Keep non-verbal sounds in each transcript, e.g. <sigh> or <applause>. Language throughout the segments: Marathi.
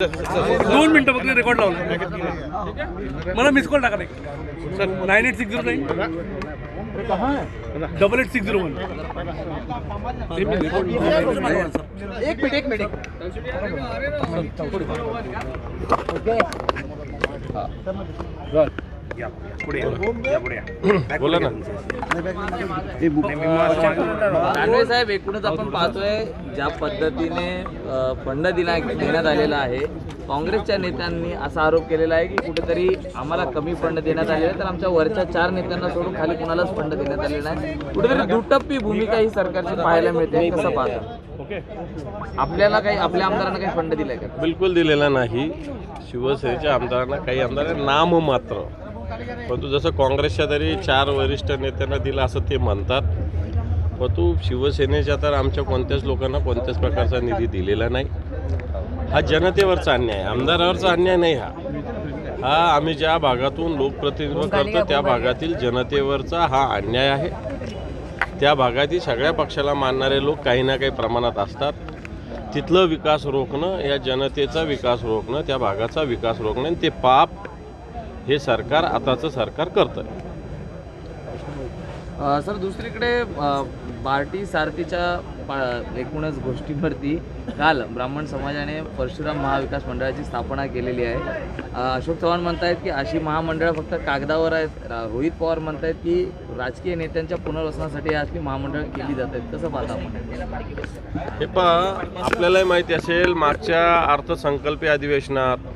दोन मिनिटं फक्त रेकॉर्ड लावलं. मला मिस कॉल टाका नाही. Sir nine eight six zero nine double eight six zero one एक मिनिट एक मिनिट. <clears throat> बोला ना. दानवे साहेब एकूणच आपण पाहतोय ज्या पद्धतीने फंड दिला देण्यात आलेला आहे काँग्रेसच्या नेत्यांनी असा आरोप केलेला आहे की कुठेतरी आम्हाला कमी फंड देण्यात आलेला आहे तर आमच्या वरच्या चार नेत्यांना सोडून खाली कुणालाच फंड देण्यात आलेला नाही. कुठेतरी दुटप्पी भूमिका ही सरकारची पाहायला मिळते कसं पाहता? आपल्याला काही आपल्या आमदारांना काही फंड दिलाय का? बिलकुल दिलेला नाही. शिवसेनेच्या आमदारांना काही आमदार नाम मात्र परंतु जसं काँग्रेसच्या तरी चार वरिष्ठ नेत्यांना दिलं असं ते म्हणतात. परंतु शिवसेनेच्या तर आमच्या कोणत्याच लोकांना कोणत्याच प्रकारचा निधी दिलेला नाही. हा जनतेवरचा अन्याय आहे. आमदारावरचा अन्याय नाही हा. हा आम्ही ज्या भागातून लोकप्रतिनिधित्व करतो त्या भागातील जनतेवरचा हा अन्याय आहे. त्या भागातील सगळ्या पक्षाला मानणारे लोक काही ना काही प्रमाणात असतात. तिथलं विकास रोखणं या जनतेचा विकास रोखणं त्या भागाचा विकास रोखणं आणि ते पाप हे सरकार आताचं सरकार करतं सर दुसरीकडे अ, बार्टी सारथीच्या पा- एकूणच गोष्टींवरती काल ब्राह्मण समाजाने परशुराम महाविकास मंडळाची स्थापना केलेली आहे. अशोक चव्हाण म्हणतायत की अशी महामंडळं फक्त कागदावर आहेत रोहित पवार म्हणतायत की राजकीय नेत्यांच्या पुनर्वसनासाठी अशी महामंडळं केली जात आहेत कसं पाहता आपण? हे पहा आपल्यालाही माहिती असेल मागच्या अर्थसंकल्पीय अधिवेशनात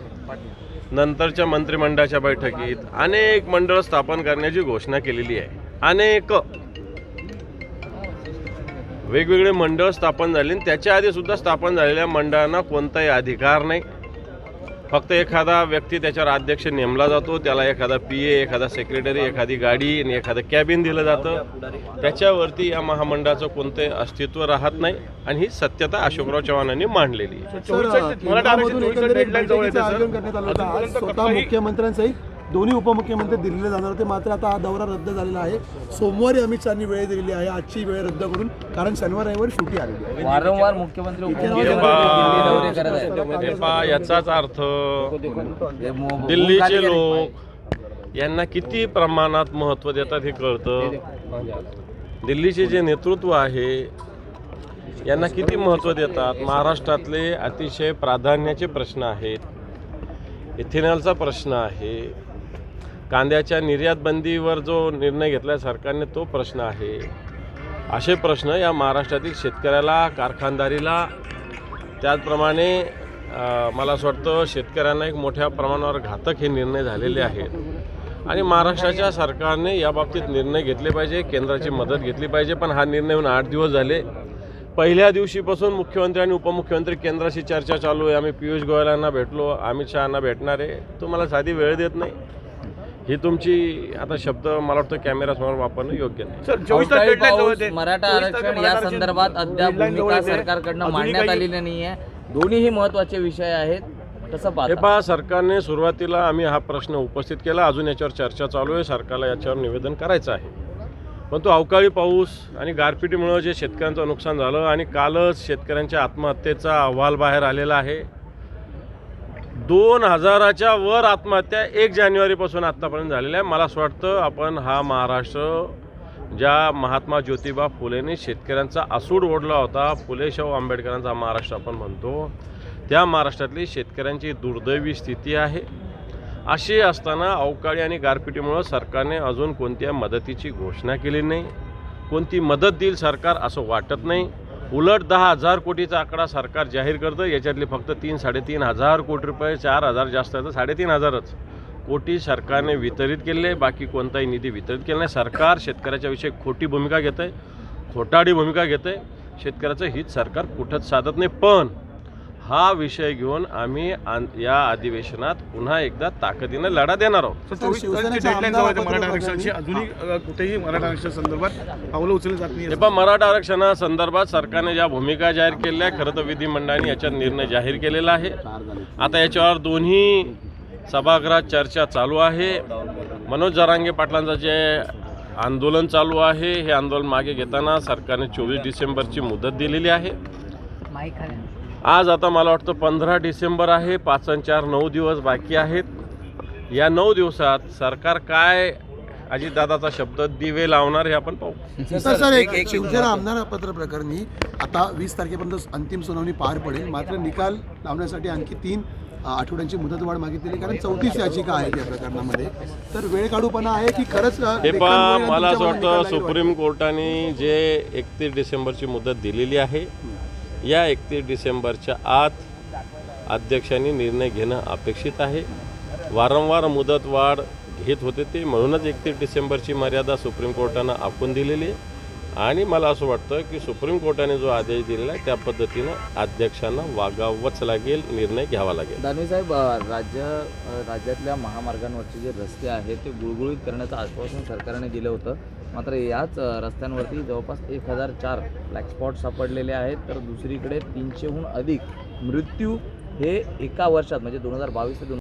नंतरच्या मंत्रिमंडळाच्या बैठकीत अनेक मंडळ स्थापन करण्याची घोषणा केलेली आहे. अनेक. वेगवेगळे मंडळ स्थापन झाले आणि त्याच्या आधी सुद्धा स्थापन झालेल्या मंडळांना कोणताही अधिकार नाही. फक्त एखादा व्यक्ती त्याच्यावर अध्यक्ष नेमला जातो त्याला एखादा पी ए एखादा सेक्रेटरी एखादी गाडी आणि एखादं कॅबिन दिलं जातं. त्याच्यावरती या महामंडळाचं कोणते अस्तित्व राहत नाही आणि ही सत्यता अशोकराव चव्हाणांनी मांडलेली आहे. मुख्यमंत्र्यांसहित दोन्ही उपमुख्यमंत्री दिल्लीला जाणार होते. मात्र आता हा दौरा रद्द झालेला आहे. सोमवारी अमित शहानी वेळ दिलेली आहे. आजची वेळ रद्द करून कारण शनिवार रविवारी सुट्टी आलेली आहे. वारंवार मुख्यमंत्री उपमुख्यमंत्री याचाच अर्थ दिल्लीचे लोक यांना किती प्रमाणात महत्त्व देतात हे कळतं? दिल्लीचे जे नेतृत्व आहे यांना किती महत्त्व देतात? महाराष्ट्रातले अतिशय प्राधान्याचे प्रश्न आहेत. इथेनॉलचा प्रश्न आहे. कांद्याच्या निर्यातबंदीवर जो निर्णय घेतला सरकारने तो प्रश्न आहे. असे प्रश्न या महाराष्ट्रातील शेतकऱ्याला कारखानदारीला त्याचप्रमाणे मला असं वाटतं शेतकऱ्यांना एक मोठ्या प्रमाणावर घातक हे निर्णय झालेले आहेत. आणि महाराष्ट्राच्या सरकारने याबाबतीत निर्णय घेतले पाहिजे केंद्राची मदत घेतली पाहिजे पण हा निर्णय होऊन आठ दिवस झाले. पहिल्या दिवशीपासून मुख्यमंत्री आणि उपमुख्यमंत्री केंद्राशी चर्चा चालू आहे. आम्ही पियुष गोयलांना भेटलो अमित शहाना भेटणार. आहे तुम्हाला साधी वेळ देत नाही. ही तुमची आता शब्द मला वाटतं कॅमेऱ्यासमोर वापरणं योग्य नाही. अवकाळी पाऊस मराठा आरक्षण या संदर्भात अद्याप भूमिका सरकारकडनं मांडण्यात आलेली नाहीये. दोन्हीही महत्त्वाचे विषय आहेत. कसं हे पाहता पहा सरकारने सुरुवातीला आम्ही हा प्रश्न उपस्थित केला. अजून याच्यावर चर्चा चालू आहे. सरकारला याच्यावर निवेदन करायचं आहे. पण तो अवकाळी पाऊस आणि गारपिटीमुळं जे शेतकऱ्यांचं नुकसान झालं आणि कालच शेतकऱ्यांच्या आत्महत्येचा अहवाल बाहेर आलेला आहे. दोन हजाराच्या वर आत्महत्या एक जानेवारीपासून आत्तापर्यंत झालेल्या आहे. मला असं वाटतं आपण हा महाराष्ट्र ज्या महात्मा ज्योतिबा फुलेने शेतकऱ्यांचा आसूड ओढला होता फुले शाहू आंबेडकरांचा महाराष्ट्र आपण म्हणतो त्या महाराष्ट्रातली शेतकऱ्यांची दुर्दैवी स्थिती आहे. अशी असताना अवकाळी आणि गारपिटीमुळं सरकारने अजून कोणत्या मदतीची घोषणा केली नाही कोणती मदत देईल सरकार असं वाटत नाही. उलट दहा हजार कोटीचा आकडा सरकार जाहीर करतं. याच्यातले फक्त तीन साडेतीन हजार कोटी रुपये चार हजार जास्त आहे तर साडेतीन हजारच कोटी सरकारने वितरित केले. बाकी कोणताही निधी वितरित केला नाही. सरकार शेतकऱ्याच्या विषयी खोटी भूमिका घेतं आहे खोटाडी भूमिका घेतं आहे शेतकऱ्याचं हित सरकार कुठंच साधत नाही. पण हा विषय घेऊन आम्ही या अधिवेशनात पुन्हा एकदा ताकदीनं लढा देणार आहोत. मराठा आरक्षणाची? अजूनही कुठेही मराठा आरक्षण संदर्भात पावलं उचलली जात नाही हे पण मराठा आरक्षणासंदर्भात सरकारने ज्या भूमिका जाहीर केल्या आहे, खरं तर विधिमंडळाने याच्यात निर्णय जाहीर केलेला आहे. आता याच्यावर दोन्ही सभागृहात चर्चा चालू आहे. मनोज जरांगे पाटलांचं जे आंदोलन चालू आहे हे आंदोलन मागे घेताना सरकारने चोवीस डिसेंबरची मुदत दिलेली आहे. आज आता मला वाटतं पंधरा डिसेंबर आहे पाच आणि चार नऊ दिवस बाकी आहेत. या नऊ दिवसात सरकार काय अजितदादाचा शब्द दिवे लावणार हे आपण पाहू. <laughs> सर सर एक शिवसेना आमदार पत्र प्रकरणी आता वीस तारखेपर्यंत अंतिम सुनावणी पार पडेल. मात्र निकाल लावण्यासाठी आणखी तीन आठवड्यांची मुदतवाढ मागितलेली कारण चौतीस याचिका आहेत या प्रकरणामध्ये. तर वेळ काढूपणा आहे की खरंच हे पहा मला असं वाटतं सुप्रीम कोर्टाने जे एकतीस डिसेंबरची मुदत दिलेली आहे या एकतीस डिसेंबरच्या आत अध्यक्षांनी निर्णय घेणं अपेक्षित आहे. वारंवार मुदतवाढ घेत होते ते म्हणूनच एकतीस डिसेंबरची मर्यादा सुप्रीम कोर्टानं आखून दिलेली आहे. आणि मला असं वाटतं की सुप्रीम कोर्टाने जो आदेश दिलेला आहे त्या पद्धतीनं अध्यक्षांना वागावंच लागेल निर्णय घ्यावा लागेल. दानवे साहेब राज्य राज्यातल्या महामार्गांवरचे जे रस्ते आहेत ते गुळगुळीत करण्याचं आश्वासन सरकारने दिलं होतं. मात्र याच रस्त्यांवरती जवळपास एक हजार चार ब्लॅक स्पॉट सापडलेले आहेत तर दुसरीकडे तीनशेहून अधिक मृत्यू हे एका वर्षात म्हणजे दोन हजार बावीस ते दोन